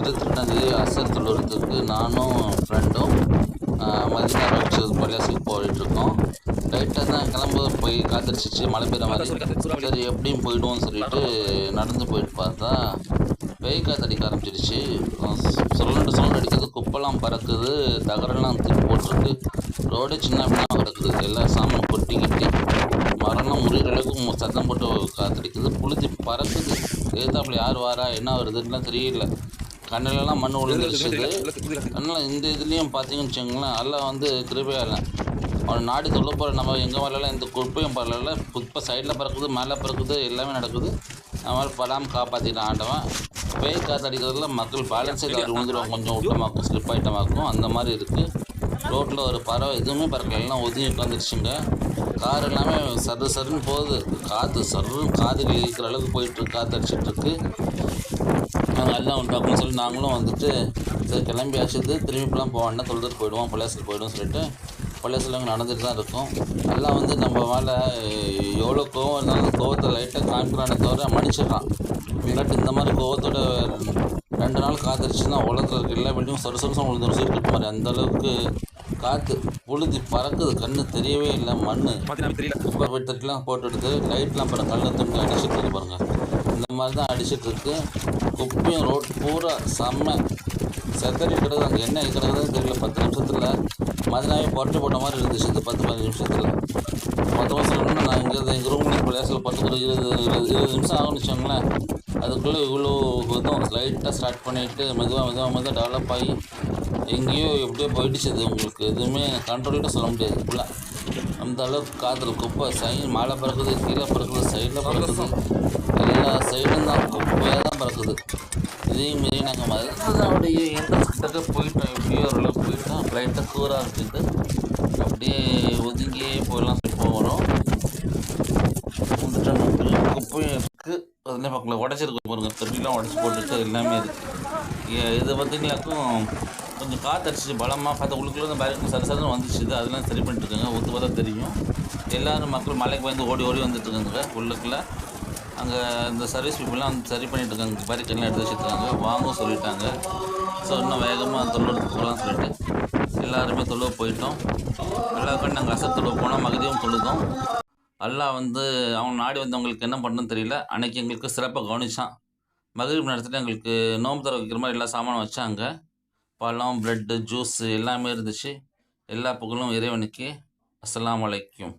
இருபத்தெட்டாந்தேதி அசர் நானும் ஃப்ரெண்டும் மதியம் ஆரம்பிச்சது பள்ளியாசுக்கு போயிட்டுருக்கோம் லைட்டாக தான் கிளம்ப போய் காத்தடிச்சிச்சு மழை பெய்கிற மாதிரி. சரி எப்படியும் போயிடுவோம்னு சொல்லிட்டு நடந்து போயிட்டு பார்த்தா வெய் காத்தடிக்க ஆரம்பிச்சிருச்சு. சொல்லண்டு சொல்லண்டு அடிக்கிறது குப்பெல்லாம் பறக்குது தகரெல்லாம் தூக்கி போட்டிருக்கு. ரோடு சின்ன பின்னா கிடக்குது. எல்லா சாமான் கொட்டி கிட்டி மரணம் முறிகிற அளவுக்கு சத்தம் போட்டு காத்தடிக்குது. புழுதி பறக்குது. எதிர்த்தாப்புல யார் வாரா என்ன வருதுன்னுலாம் தெரியல கண்ணிலலாம் மண் விழுந்துருச்சுது அதனால் இந்த இதுலேயும் பார்த்தீங்கன்னு வச்சுக்கோங்களேன் எல்லாம் வந்து கிருபையால அவன் நாடி தொல்ல போகிற நம்ம எங்கள் வரல இந்த குப்பையும் பரவாயில்ல குப்பை சைடில் பறக்குது மேலே பறக்குது எல்லாமே நடக்குது. அதனால் படாமல் காப்பாற்றிட்டான் ஆண்டவன். பேய் காத்தடிக்கிறதுல மக்கள் பேலன்ஸே தவறி விழுந்துருவாங்க. கொஞ்சம் விட்டமாக்கும் ஸ்லிப் ஐட்டமாக்கும் அந்த மாதிரி இருக்குது ரோட்டில் ஒரு பறவை எதுவுமே பறக்கல. எல்லாம் ஒதுங்கி உட்காந்துருச்சுங்க கார் எல்லாமே சரு சருன்னு போகுது. காற்று சருன்னு காது இருக்கிற அளவுக்கு போயிட்டு காற்று அடிச்சிட்ருக்கு நாங்கள் எல்லாம் உண்டாக்குன்னு சொல்லி நாங்களும் வந்துட்டு சரி கிளம்பி அடிச்சது திரும்பிலாம் போவோம்னா தொழுதுட்டு போயிடுவோம். பள்ளியாசல் போயிடுவோம் சொல்லிட்டு பள்ளியாசல் அங்கே நடந்துட்டு தான் இருக்கும். எல்லாம் வந்து நம்ம மேலே எவ்வளோ கோவம் இருந்தாலும் கோவத்தை லைட்டாக காமிக்கிறானே தவிர மன்னிச்சிடுறான். இல்லாட்டி இந்த மாதிரி கோவத்தோட ரெண்டு நாள் காத்திருச்சுன்னா உலகத்தில் இருக்க எல்லா வீட்டையும் சொர சொரசம் விழுந்துரும் மாதிரி அந்தளவுக்கு காற்று புழுதி பறக்குது. கண்ணு தெரியவே இல்லை மண் குப்பை வெட்டத்துலாம் போட்டு எடுத்து லைட்லாம் பாருங்க. கல்ல துணி அடிச்சிட்டு இருக்கு பாருங்க. இந்த மாதிரி தான் அடிச்சிட்டு இருக்கு. குப்பையும் ரோட் பூரா செம்ம செத்தடி கிடக்குது. அங்கே என்ன கிடக்குதுன்னு தெரியல. பத்து நிமிஷத்தில் மதினாவே புரட்டி போட்ட மாதிரி இருந்துச்சு. இந்த பத்து பதினஞ்சு நிமிஷத்தில். மொத்தமாக சொல்லணும்னா நான் இங்கே எங்கள் ரூம்லேருந்து பள்ளியாசில் பத்து ஒரு இருபது இருபது இருபது நிமிஷம் ஆகும்னு வச்சோங்களேன் அதுக்குள்ளே இவ்வளோ இதுவும் லைட்டாக ஸ்டார்ட் பண்ணிவிட்டு மெதுவாக மெதுவாக மெதுவாக டெவலப் ஆகி எங்கேயோ எப்படியோ போயிடுச்சு அது உங்களுக்கு. எதுவுமே கண்ட்ரோல்ட்டு சொல்ல முடியாது. ஃபுல்லாக அந்த அளவுக்கு காதல் குப்பை சைடு மேலே பறக்குது கீழே பறக்குது சைடில் பறக்குது. எல்லா சைடும் தான் குப்பையாக தான் பறக்குது. இதையும் மீறி நாங்கள் மதுரனுடைய என்ட்ரன்ஸ் கிட்டக்க போயிட்டோம். எப்படியோ ஓரளவுக்கு போயிட்டோம். லைட்டாக கூராக இருக்குது அப்படியே ஒதுங்கியே போயிடலாம் சொல்லி போகிறோம் வந்துட்டோம். குப்பையும் இருக்குது அதில் பக்கத்தில் உடச்சிருக்கு பாருங்க. திருப்பிலாம் உடச்சி போட்டுட்டு எல்லாமே இருக்குது இது பார்த்தீங்களாக்கும் கொஞ்சம் காற்று பலமாக பார்த்தா உள்ளுக்குள்ளே பேரண்ட் சரி சரி வந்துச்சு இது. அதெல்லாம் சரி பண்ணிட்டு இருக்காங்க ஒத்து பார்த்தா தெரியும். எல்லாரும் மக்கள் மலைக்கு வந்து ஓடி ஓடி வந்துட்டுருக்காங்க. உள்ளுக்குள்ளே அங்கே இந்த சர்வீஸ் பீப்புளெலாம் வந்து சரி பண்ணிட்டுருக்காங்க. இருக்காங்க எடுத்து வச்சுருக்காங்க. வாங்கவும் சொல்லிட்டாங்க. ஸோ இன்னும் வேகமாக தொழிலுக்கு போகலாம் சொல்லிட்டு எல்லாருமே தொழுவ போயிட்டோம். எல்லாருக்கும் நாங்கள் அசர் தொழுவ போனால் மகதியும் தொழுதோம். அல்லாஹ் வந்து அவங்க நாடி வந்தவங்களுக்கு என்ன பண்ணணும்னு தெரியல. அன்னைக்கு எங்களுக்கு சிறப்பாக கவனிச்சான். மகிழ்வு நடத்திட்டு எங்களுக்கு நோம்பு தர வைக்கிற மாதிரி எல்லா சாமானும் வச்சாங்க. பழம் ப்ரெட்டு ஜூஸு எல்லாமே இருந்துச்சு. எல்லா புகழும் இறைவனுக்கு அஸ்லாம் வலைக்கும்